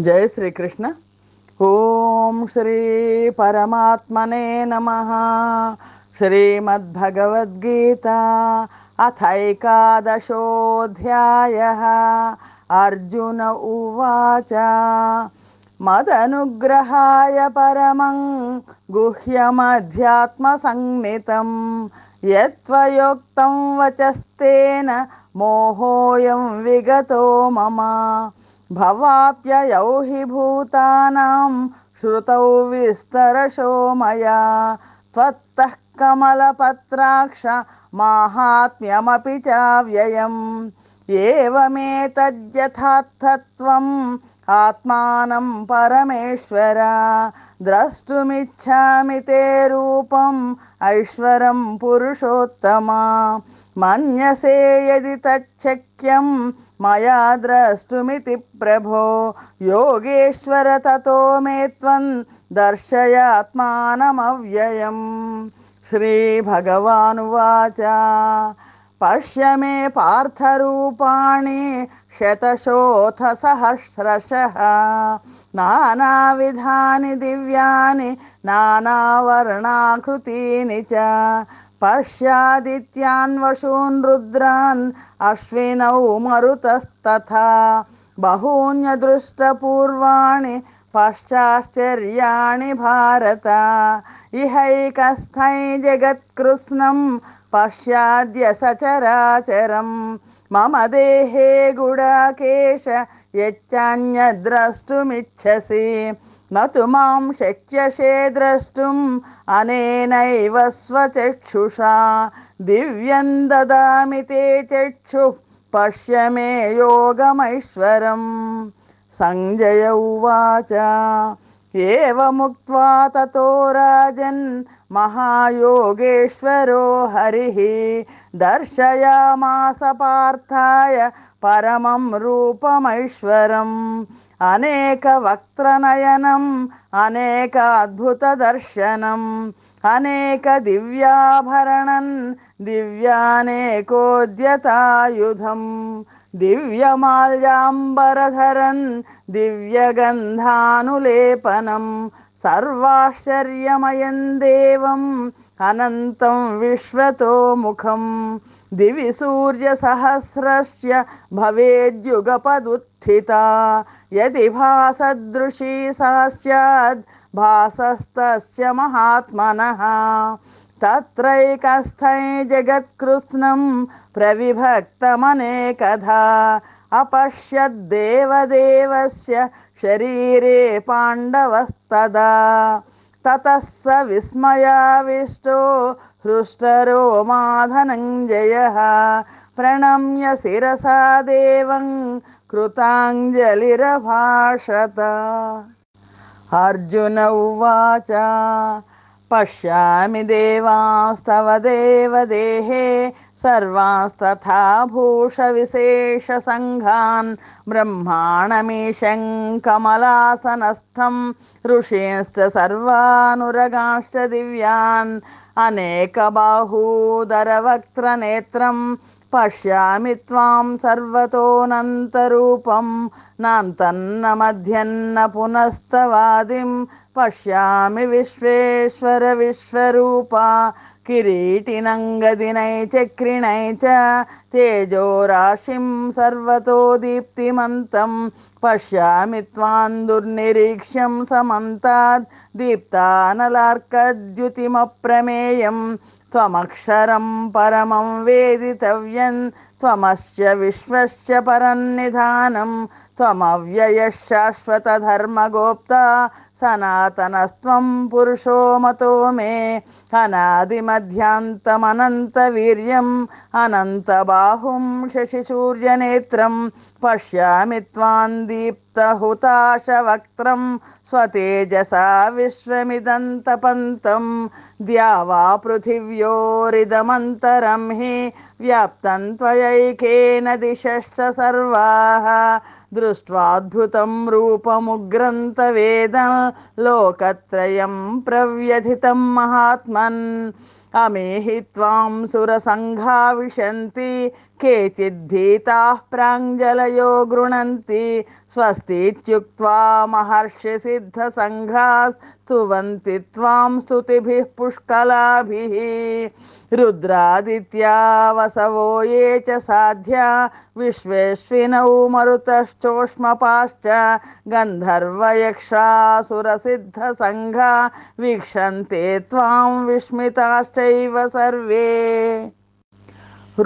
जय श्री कृष्ण ओम श्री परमात्मने नमः। श्रीमद्भगवद्गीता अथ एकादशोऽध्यायः। अर्जुन उवाच, मदनुग्रहाय परमं गुह्यमध्यात्मसंज्ञितं, यत्त्वयोक्तं वचस्तेन मोहोऽयं विगतो मम। भवाप्ययौ हि भूतानां श्रुतौ विस्तरशो मया। त्वत्तः कमलपत्राक्ष माहात्म्यमपि च व्ययम् एवमेतद्यथार्थत्वं आत्मानं परमेश्वर, द्रष्टुमिच्छामि ते रूपम् ऐश्वरं पुरुषोत्तमा। मन्यसे यदि तच्छक्यं, मया द्रष्टुमिति प्रभो। योगेश्वर, ततो मे त्वं दर्शयात्मानमव्ययम्। श्रीभगवानुवाच। पश्य मे पार्थरूपाणि శతశోథసహస్రశः నానావిధాని దివ్యాని నానావర్ణాకృతీని చ. పశ్యాదిత్యాన్ వశూన్ రుద్రాన్ అశ్వినౌ మరుతస్తథా. బహూన్యదృష్టపూర్వాణి పశ్చాశ్చర్యాణి భారత. ఇహైకస్థై జగత్కృత్స్నం పశ్చాద్య సచరాచరం. మమ దేహే గుడాకేశ యచ్చన్యద్రష్టుమిచ్చసి. నతు మాం శక్యసే ద్రష్టుం అనేనైవ స్వచక్షుషా. దివ్యం దదామి తే చక్షు పశ్య మే యోగమైశ్వరం. సంజయ ఉవాచ. ఏవముక్త్వా తతో రాజన్ महायोगेश्वरो हरिः दर्शयामास पार्थाय परमं रूपमैश्वरम्। अनेकवक्त्रनयनम् अनेकाद्भुतदर्शनम् अनेकदिव्याभरणन् दिव्यानेकोद्यतायुधम् दिव्यमाल्याम्बरधरन् दिव्यगन्धानुलेपनं सर्वाश्चर्यमयं देवम् अनन्तं विश्वतोमुखं दिवि सूर्यसहस्रस्य भवेद्युगपदुत्थिता यदि भासदृशी सा स्याद् भासस्तस्य महात्मनः तत्रैकस्थै जगत्कृत्स्नं प्रविभक्तमनेकधा अपश्यद्देवदेवस्य शरीरे पाण्डवस्तदा ततः स विस्मयाविष्टो हृष्टरो माधनञ्जयः प्रणम्य शिरसा देवं कृताञ्जलिरभाषत अर्जुन उवाच पश्यामि देवांस्तव देवदेहे सर्वांस्तथा भूषविशेषसङ्घान् ब्रह्माणमीशं कमलासनस्थं ऋषींश्च सर्वानुरगांश्च दिव्यान् अनेकबाहूदरवक्त्रनेत्रं पश्यामि त्वां सर्वतोऽनन्तरूपं नान्तन्न मध्यन्न पुनस्तवादिं पश्यामि विश्वेश्वर विश्वरूपा किरीटिनङ्गदिनैचक्रिणै च तेजोराशिं सर्वतो दीप्तिमन्तं पश्यामि त्वां दुर्निरीक्ष्यं समन्ताद् दीप्तानलार्कद्युतिमप्रमेयं त्वमक्षरं परमं वेदितव्यं त्वमस्य विश्वस्य परन्निधानं त्वमव्ययः शाश्वतधर्मगोप्ता सनातनस्त्वं पुरुषो मतो मे अनादिमध्यान्तमनन्तवीर्यम् अनन्तबाहुं शशिसूर्यनेत्रं, पश्यामि त्वां दीप्तहुताशवक्त्रं, स्वतेजसा विश्वमिदन्तपन्तं, द्यावा पृथिव्योरिदमन्तरं हि व्याप्तं त्वयैकेन दिशश्च सर्वाः दृष्ट्वाद्भुतं रूपमुग्रन्तवेद लोकत्रयं प्रव्यथितं महात्मन् अमेहि त्वां सुरसङ्घा विशन्ति केचिद्भीताः प्राञ्जलयो गृह्णन्ति स्वस्तीत्युक्त्वा महर्षिसिद्धसङ्घाः स्तुवन्ति त्वां स्तुतिभिः पुष्कलाभिः। रुद्रादित्या वसवो ये च साध्या, विश्वेश्विनौ मरुतश्चोष्मपाश्च, गन्धर्वयक्षासुरसिद्धसङ्घा, वीक्षन्ते त्वां विस्मिताश्चैव सर्वे।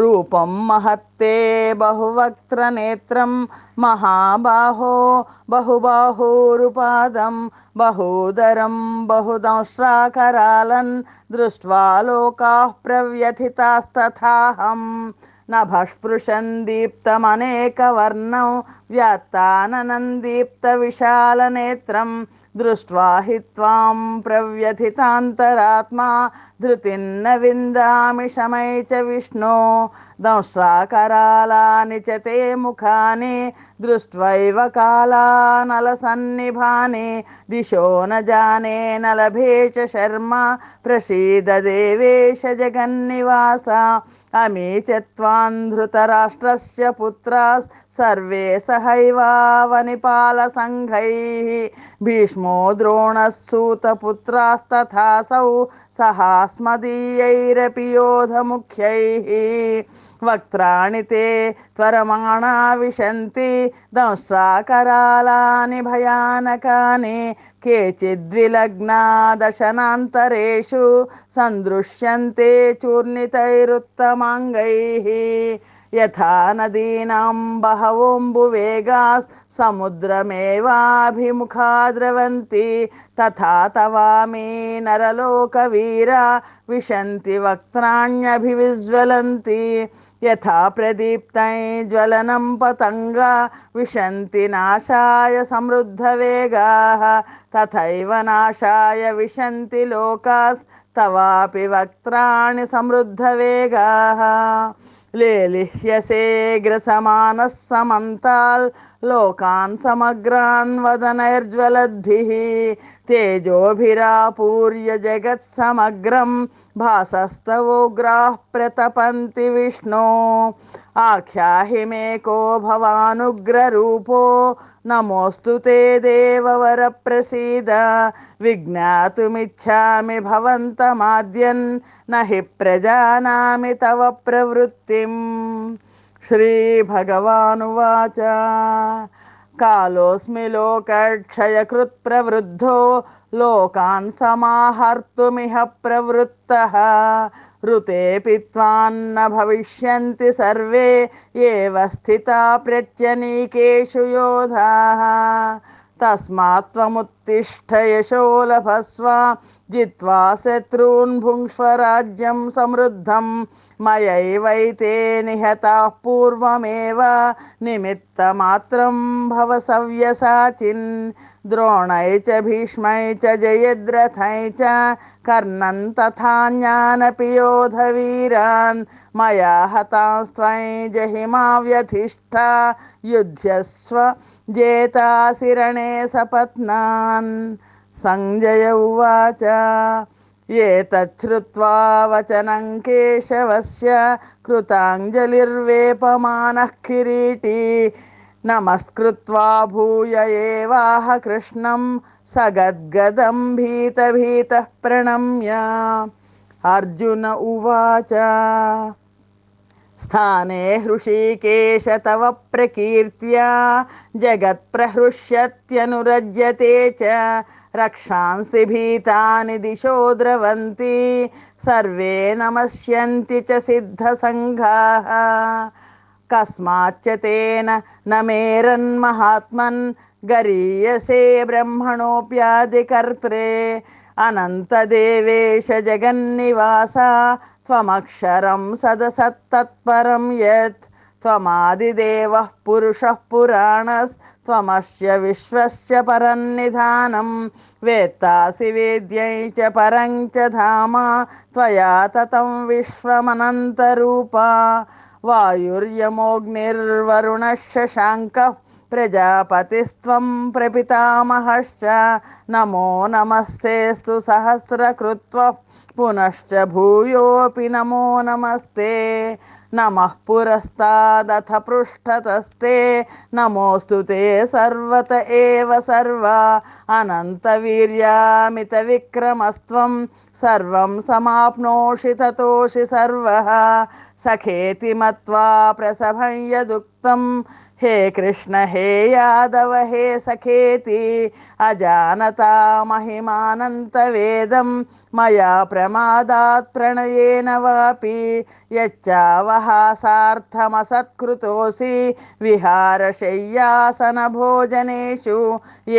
रूपं महत्ते बहुवक्त्रनेत्रं महाबाहो बहुबाहूरुपादं बहूदरं बहुदंष्ट्राकरालन् दृष्ट्वा लोकाः प्रव्यथितास्तथाहम् नभस्पृशन् दीप्तमनेकवर्णौ व्यात्ताननन्दीप्तविशालनेत्रं దృష్ట్వా హి త్వాం ప్రవ్యథితాంతరాత్మా ధృతిన్న విందామి శమై చ విష్ణు దంశ్రాకరాలాని చ తే ముఖాని దృష్ట్వైవ కాళానలసన్నిభాని దిశో న జానే నలభే చ శర్మ ప్రసీద దేవేశ జగన్నివాస అమీ చ త్వాం ధృతరాష్ట్రస్య పుత్రాస్ సర్వే సహైవావనిపాలసంఘైः భీష్మో ద్రోణస్సూతపుత్రాస్తథాసౌ సహాస్మదీయైరపి యోధముఖ్యైः. వక్త్రాణి తే త్వరమాణా విశంతి దంష్ట్రాకరాళాని భయానకాని కేచిద్విలగ్నాదశనాంతరేషు సందృశ్యంతే చూర్ణితైరుత్తమాంగైః. యథా నదీనాం బహవోంబువేగా సముద్రమేవాభిముఖా ద్రవంతి తథా నరలోక వీరా విశంతి వక్త్రాణ్యభివిజ్వలంతి. యథా ప్రదీప్తై జ్వలనం పతంగ విశంతి నాశాయ సమృద్ధవేగా తథైవ నాశాయ విశంతి లోకాస్ తవాపి వక్త్రాణి సమృద్ధవేగా ലേലിഹ്യസേഗ്രസമാനസമന്താൽ लोकान् समग्रान् वदनैर्ज्वलद्भिः। तेजोभिरापूर्य जगत्समग्रं भासस्तवोग्राः प्रतपन्ति विष्णो। आख्याहि मे को भवानुग्ररूपो। नमोऽस्तु ते देववरप्रसीद। विज्ञातुमिच्छामि भवन्तमाद्यन्। न हि प्रजानामि तव प्रवृत्तिम्। श्रीभगवानुवाच। कालोऽस्मि लोकक्षयकृत्प्रवृद्धो लोकान् समाहर्तुमिह प्रवृत्तः। ऋतेऽपि त्वान्न भविष्यन्ति सर्वे एव स्थिता प्रत्यनीकेषु योधाः। तस्मात् यशो लभस्व जित्वा शत्रून् भुङ्क्ष्व राज्यं समृद्धं। मयैवैते निहताः पूर्वमेव। निमित्तमात्रं भव सव्यसाचिन्। द्रोणै च भीष्मै च जयद्रथै च। कर्णन् तथा ज्ञानपि योधवीरान् मया जहिमा व्यधिष्ठा युध्यस्व जेतासि रणे सपत्नान्। सञ्जय उवाच एतच्छ्रुत्वा वचनं केशवस्य कृताञ्जलिर्वेपमानः किरीटी। नमस्कृत्वा भूय एवाह कृष्णं सगद्गदं भीतभीतः प्रणम्य। अर्जुन उवाच स्थाने हृषीकेश तव प्रकीर्त्या जगत्प्रहृष्यत्यनुरज्यते च। रक्षांसि भीतानि दिशो द्रवन्ति, सर्वे नमस्यन्ति च सिद्धसङ्घाः। कस्माच्च तेन न मेरन्महात्मन् गरीयसे ब्रह्मणोऽप्यादिकर्त्रे। अनन्तदेवेश जगन्निवास त्वमक्षरं सदसत्तत्परं यत् त्वमादिदेवः पुरुषः पुराणस्त्वमस्य विश्वस्य परन्निधानं वेत्तासि वेद्यै च परं च धाम त्वया ततं विश्वमनन्तरूपा वायुर्यमोऽग्निर्वरुणः शशाङ्कः प्रजापतिस्त्वं प्रपितामहश्च। नमो नमस्तेऽस्तु सहस्रकृत्वः। पुनश्च भूयोऽपि नमो नमस्ते। नमः पुरस्तादथ पृष्ठतस्ते। नमोऽस्तु ते सर्वत एव सर्वा। अनन्तवीर्यामितविक्रमस्त्वं सर्वं समाप्नोषि ततोषि सर्वः। सखेति मत्वा प्रसभं यदुक्तं। హే కృష్ణ హే యాదవ హే సఖేతి అజానతా మహిమానంత వేదం మయా ప్రమాదాత్ ప్రణయేన వాపి యచ్చావహ సార్థమసత్కృతోసి విహారశయ్యాసన భోజనేషు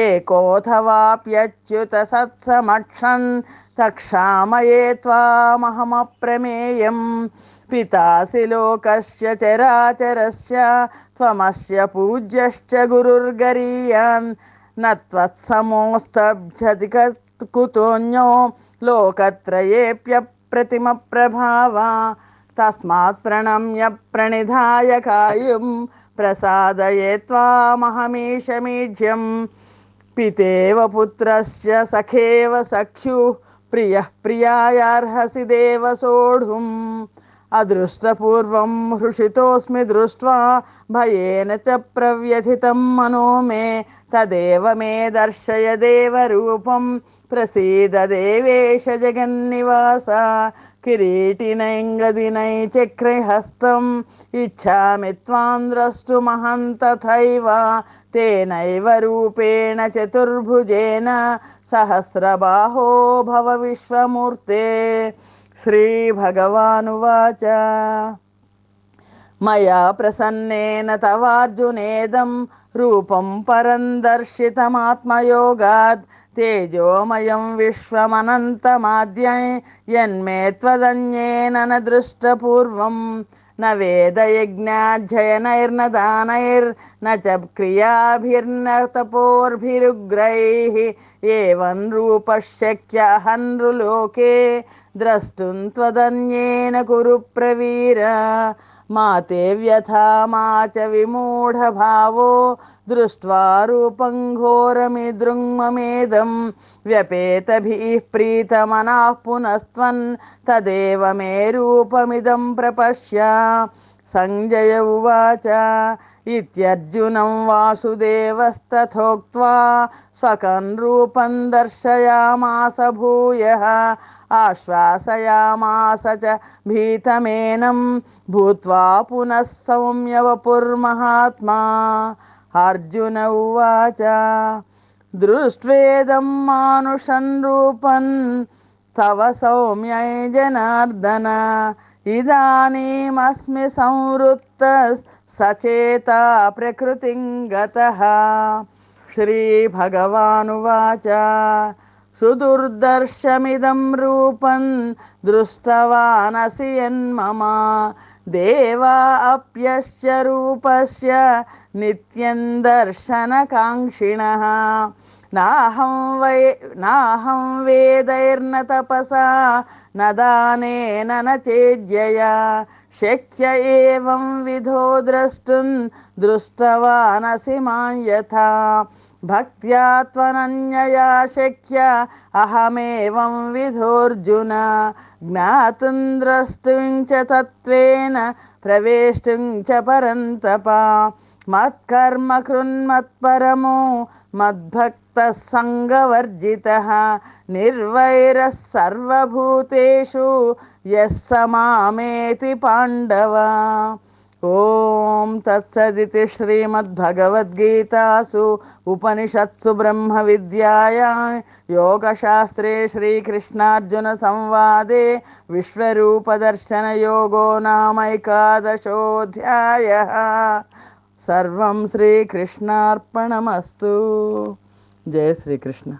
ఏకోథవాప్యచ్యుత సత్సమక్షన్ తక్షామయే త్వామహమప్రమేయం. पितासि लोकस्य चराचरस्य त्वमस्य पूज्यश्च गुरुर्गरीयान्। न त्वत्समोऽस्तभ्यति कुतोऽन्यो लोकत्रयेऽप्यप्रतिमप्रभावा तस्मात् प्रणम्य प्रणिधाय कायुं प्रसादये त्वामहमीशमीढ्यम् पितेव पुत्रस्य सखेव सख्युः, प्रियः प्रियायार्हसि देव सोढुम्। अदृष्टपूर्वं हृषितोऽस्मि दृष्ट्वा भयेन च प्रव्यथितं मनो मे, तदेव मे दर्शय देवरूपं, प्रसीद देवेश जगन्निवास, किरीटिनैङ्गदिनै चक्रहस्तम् इच्छामि त्वां द्रष्टुमहं तथैव, तेनैव रूपेण चतुर्भुजेन सहस्रबाहो भव विश्वमूर्ते। श्रीभगवानुवाच। मया प्रसन्नेन तवार्जुनेदं रूपं परं दर्शितमात्मयोगात् तेजोमयं विश्वमनन्तमाद्यै यन्मे त्वदन्येन न दृष्टपूर्वं न वेदयज्ञाध्ययनैर्न दानैर्न च क्रियाभिर्न तपोर्भिरुग्रैः ఏవం రూపశక్య హన్రులోకే ద్రష్టుం త్వదన్యేన కురు ప్రవీర మాతే వ్యథామాచ విమూఢభావో దృష్ట్వా రూపం ఘోరమి దృంగమేదం వ్యపేతభిః ప్రీతమనా పునస్త్వన్ తదేవ మే రూపమిదం ప్రపశ్య. సంజయ ఉవాచ ఇత్యర్జునం వాసుదేవస్తథోక్త్వా స్వకం రూపం దర్శయామాస భూయ ఆశ్వాసయామాస భీతమేనం భూత్వా పునః సౌమ్య వపుర్మహాత్మా అర్జున ఉవాచ దృష్ేదం మానుషన్ రూపం తవ సౌమ్యై జనార్దన ఇదానీమస్మి సంవృత్త సచేత ప్రకృతిం గత శ్రీభగవానువాచ సుదుర్దర్శమిదం రూపం దృష్టవానసి యన్మమ దేవా అప్యశ్చ రూపస్య నిత్యం దర్శనకాంక్షిణ నాహం వై నాహం వేదైర్న తపసా నదానేన చేజ్యయా శక్య ఏం విధో ద్రష్టుం దృష్టవానసి మాయథా. భక్త్యాత్వనన్యయా శక్య అహమేవం విధోర్జున జ్ఞాతుం ద్రష్టుం చ తత్వేన ప్రవేష్టుం చ పరంతప. మత్కర్మ కృన్మత్పరమో మద్భక్ సంగవర్జితः నిర్వైరः సర్వభూతేషు యः పాండవ ఓం తత్సదితి శ్రీమద్భగవద్గీతాసు ఉపనిషత్సు బ్రహ్మ విద్యాయా యోగశాస్త్రే శ్రీకృష్ణార్జున సంవాదే విశ్వరూపదర్శన యోగో నామైకాదశోధ్యాయ సర్వం శ్రీకృష్ణార్పణమస్తు नामैकादशोऽध्यायः श्री जय श्रीकृष्ण